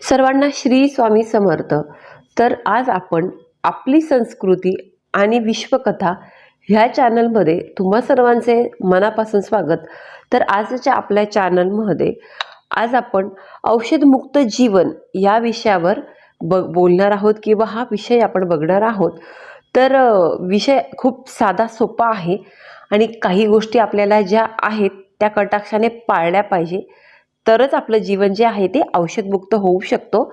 सर्वांना श्री स्वामी समर्थ. तर आज आपण आपली संस्कृती आणि विश्वकथा ह्या चॅनलमध्ये तुम्हा सर्वांचे मनापासून स्वागत. तर आजच्या आपल्या चॅनलमध्ये आज आपण औषधमुक्त जीवन या विषयावर ब बोलणार आहोत किंवा हा विषय आपण बघणार आहोत. तर विषय खूप साधा सोपा आहे आणि काही गोष्टी आपल्याला ज्या आहेत त्या कटाक्षाने पाळल्या पाहिजे. तरच आपलं जीवन जे आहे ते औषधमुक्त होऊ शकतो.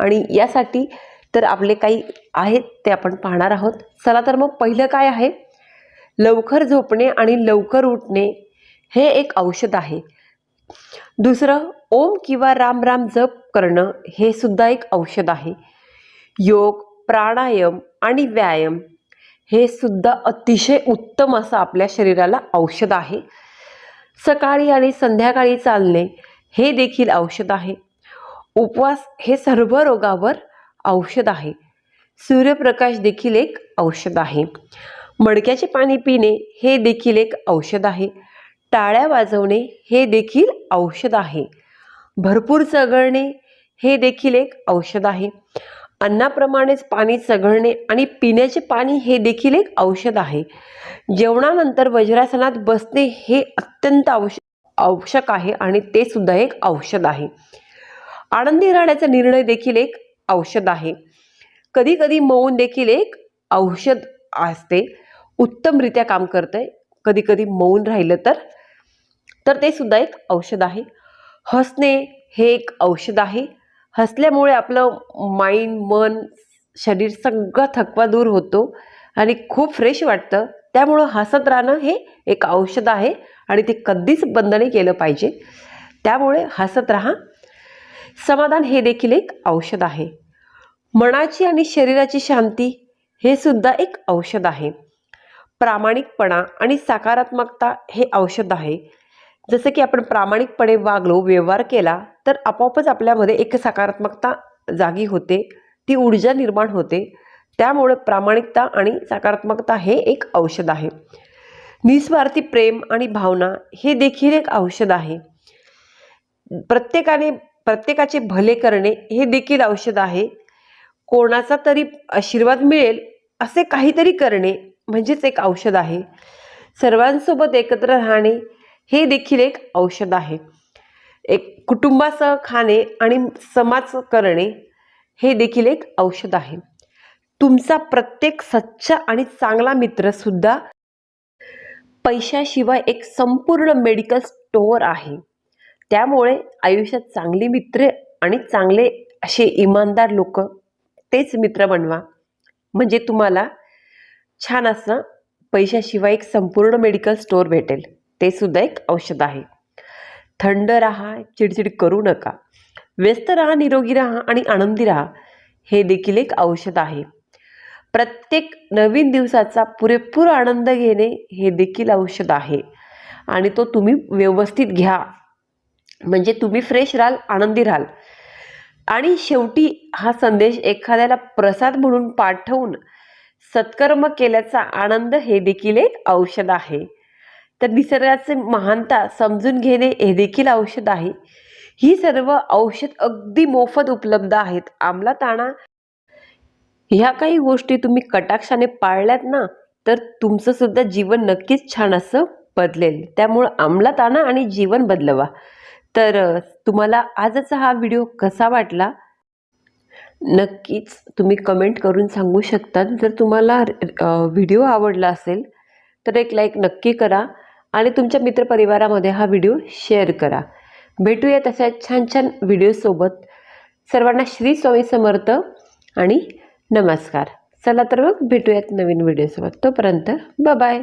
आणि यासाठी तर आपले काही आहेत ते आपण पाहणार आहोत. चला तर मग पहिलं काय आहे? लवकर झोपणे आणि लवकर उठणे हे एक औषध आहे. दुसरं ओम किंवा राम राम जप करणं हे सुद्धा एक औषध आहे. योग प्राणायाम आणि व्यायाम हे सुद्धा अतिशय उत्तम असं आपल्या शरीराला औषध आहे. सकाळी आणि संध्याकाळी चालणे हे देखील औषध आहे. उपवास हे सर्व रोगावर औषध आहे. सूर्यप्रकाश देखील एक औषध आहे. मडक्याचे पाणी पिणे हे देखील एक औषध आहे. टाळ्या वाजवणे हे देखील औषध आहे. भरपूर चघळणे हे देखील एक औषध आहे. अन्नाप्रमाणेच पाणी चघळणे आणि पिण्याचे पाणी हे देखील एक औषध आहे. जेवणानंतर वज्रासनात बसणे हे अत्यंत औष आवश्यक आहे आणि ते सुद्धा एक औषध आहे. आनंदी राहण्याचा निर्णय देखील एक औषध आहे. कधी कधी मौन देखील एक औषध असते. उत्तमरित्या काम करते कधी कधी मौन राहिलं तर तर ते सुद्धा एक औषध आहे. हसणे हे एक औषध आहे. हसल्यामुळे आपलं माइंड मन शरीर सगळा थकवा दूर होतो आणि खूप फ्रेश वाटतं. त्यामुळं हसत राहणं हे एक औषध आहे. आणि ते कधीच बंद नाही केलं पाहिजे. त्यामुळे हसत राहा. समाधान हे देखील एक औषध आहे. मनाची आणि शरीराची शांती हे सुद्धा एक औषध आहे. प्रामाणिकपणा आणि सकारात्मकता हे औषध आहे. जसं की आपण प्रामाणिकपणे वागलो व्यवहार केला तर आपोआपच आपल्यामध्ये एक सकारात्मकता जागी होते. ती ऊर्जा निर्माण होते. त्यामुळे प्रामाणिकता आणि सकारात्मकता हे एक औषध आहे. निस्वार्थी प्रेम आणि भावना हे देखील एक औषध आहे. प्रत्येकाने प्रत्येकाचे भले करणे हे देखील औषध आहे. कोणाचा तरी आशीर्वाद मिळेल असे काहीतरी करणे म्हणजेच एक औषध आहे. सर्वांसोबत एकत्र राहणे हे देखील एक औषध आहे. एक कुटुंबासह खाणे आणि समाज करणे हे देखील एक औषध आहे. तुमचा प्रत्येक सच्चा आणि चांगला मित्रसुद्धा पैशाशिवाय एक संपूर्ण मेडिकल स्टोअर आहे. त्यामुळे आयुष्यात चांगली मित्र आणि चांगले असे इमानदार लोक तेच मित्र बनवा. म्हणजे तुम्हाला छान असं पैशाशिवाय एक संपूर्ण मेडिकल स्टोअर भेटेल. ते सुद्धा एक औषध आहे. थंड राहा चिडचिड करू नका. व्यस्त राहा निरोगी राहा आणि आनंदी राहा. हे देखील एक औषध आहे. प्रत्येक नवीन दिवसाचा पुरेपूर आनंद घेणे हे देखील औषध आहे. आणि तो तुम्ही व्यवस्थित घ्या. म्हणजे तुम्ही फ्रेश राहाल आनंदी राहाल. आणि शेवटी हा संदेश एखाद्याला प्रसाद म्हणून पाठवून सत्कर्म केल्याचा आनंद हे देखील एक औषध आहे. तर निसर्गाचे महानता समजून घेणे हे देखील औषध आहे. ही सर्व औषध अगदी मोफत उपलब्ध आहेत. आमला आणा ह्या काही गोष्टी तुम्ही कटाक्षाने पाळल्यात ना तर तुमचं सुद्धा जीवन नक्कीच छान असं बदलेल. त्यामुळं अंमलात आणा आणि जीवन बदलवा. तर तुम्हाला आजचा हा व्हिडिओ कसा वाटला? नक्कीच तुम्ही कमेंट करून सांगू शकतात जर तुम्हाला व्हिडिओ आवडला असेल तर एक लाईक नक्की करा आणि तुमच्या मित्रपरिवारामध्ये हा व्हिडिओ शेअर करा. भेटूया तशा छान छान व्हिडिओसोबत. सर्वांना श्री स्वामी समर्थ आणि नमस्कार. चला तर मग भेटूयात नवीन व्हिडिओसोबत तोपर्यंत बाय